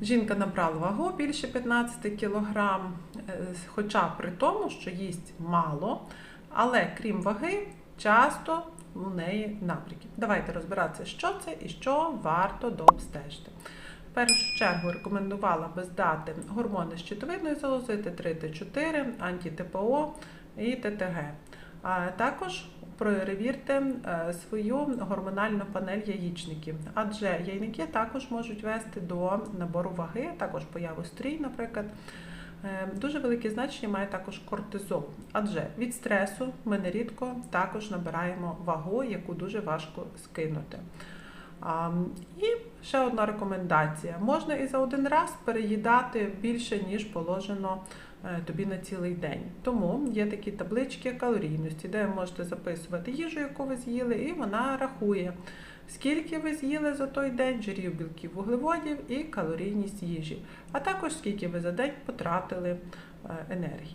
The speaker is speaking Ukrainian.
Жінка набрала вагу більше 15 кг, хоча при тому, що їсть мало, але крім ваги, часто у неї набряки. Давайте розбиратися, що це і що варто дообстежити. В першу чергу рекомендувала би здати гормони щитовидної залози Т3, Т4, анті-ТПО і ТТГ. А також перевірте е, свою гормональну панель яєчників, адже яйники також можуть вести до набору ваги, також появу стрій, наприклад. Е, Дуже велике значення має також кортизол, адже від стресу ми нерідко також набираємо вагу, яку дуже важко скинути. І ще одна рекомендація: можна і за один раз переїдати більше, ніж положено е, тобі на цілий день. Тому є такі таблички калорійності, де ви можете записувати їжу, яку ви з'їли, і вона рахує, скільки ви з'їли за той день, жирів, білків, вуглеводів і калорійність їжі, а також скільки ви за день потратили е, енергії.